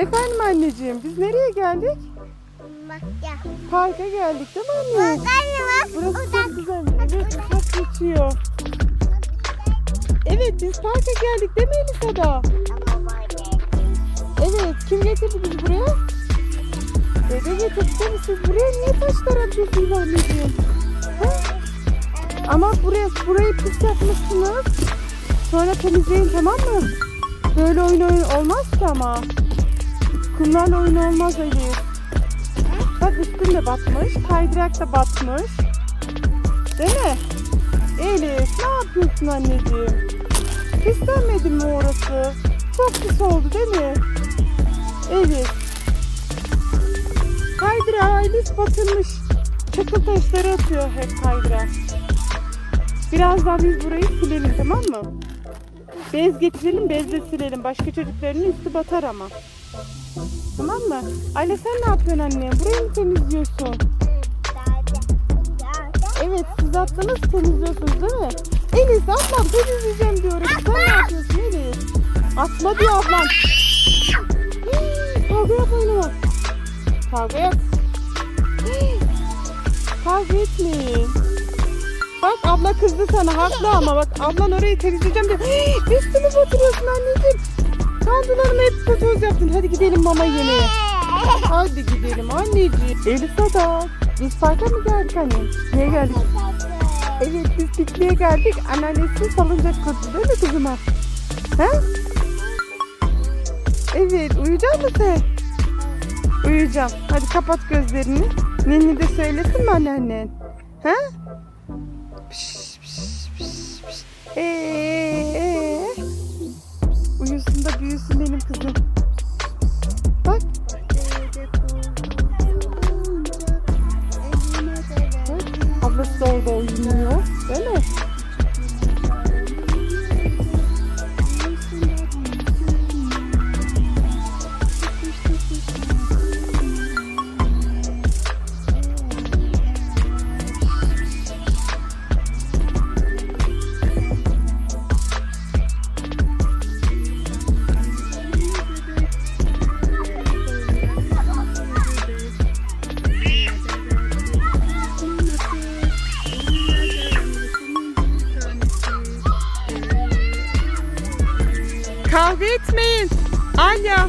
Efendim anneciğim biz nereye geldik? Ya. Parka geldik değil mi anne? Burası Ulan. çok güzel. Evet çok geçiyor. Evet biz parka geldik değil mi Elisa da? Ama böyle. Evet kim getirdi bizi buraya? Dede getirdi değil mi? Siz buraya niye taşlar atıyorsunuz anneciğim? Ha? Ama buraya, burayı pis yapmışsınız. Sonra temizleyin tamam mı? Böyle oyun oyun olmaz ki ama. Kumlarla oyun olmaz Elif. Bak üstün de batmış. Kaydırak da batmış. Değil mi? Elif ne yapıyorsun anneciğim? Pislenmedi mi orası? Çok pis oldu değil mi? Elif. Kaydırağı Elif batırmış. Çakıl taşları atıyor hep kaydırağı. Birazdan biz burayı silelim tamam mı? Bez getirelim bezle silelim. Başka çocukların üstü batar ama. Tamam mı? Aile sen ne yapıyorsun anne? Burayı mı temizliyorsun? Evet siz attınız temizliyorsunuz değil mi? Elis ablam temizleyeceğim diyorum. Sen ne yapıyorsun Elis? Atma diyor ablam. Kavga yap oynama. Kavga yap. Kavga etmeyin. Bak abla kızdı sana haklı ama bak ablan orayı temizleyeceğim diyor. Üstümü batırıyorsun anneciğim. Toz yaptın. Hadi gidelim mama yemeye. Hadi gidelim anneciğim. Elisa da. Biz parka mı geldik annem? Niye geldik? Evet biz pikniğe geldik. Anneannesi salıncak kurdu değil mi kızıma? He? Evet uyuyacak mısın sen? Uyuyacağım. Hadi kapat gözlerini. Ninni de söylesin mi anneannen? He? Piş, piş, piş, piş. Ee, ee. Kızım. Bak. Bak. Ablası da orada oynuyor. Kavga etmeyin. Alya.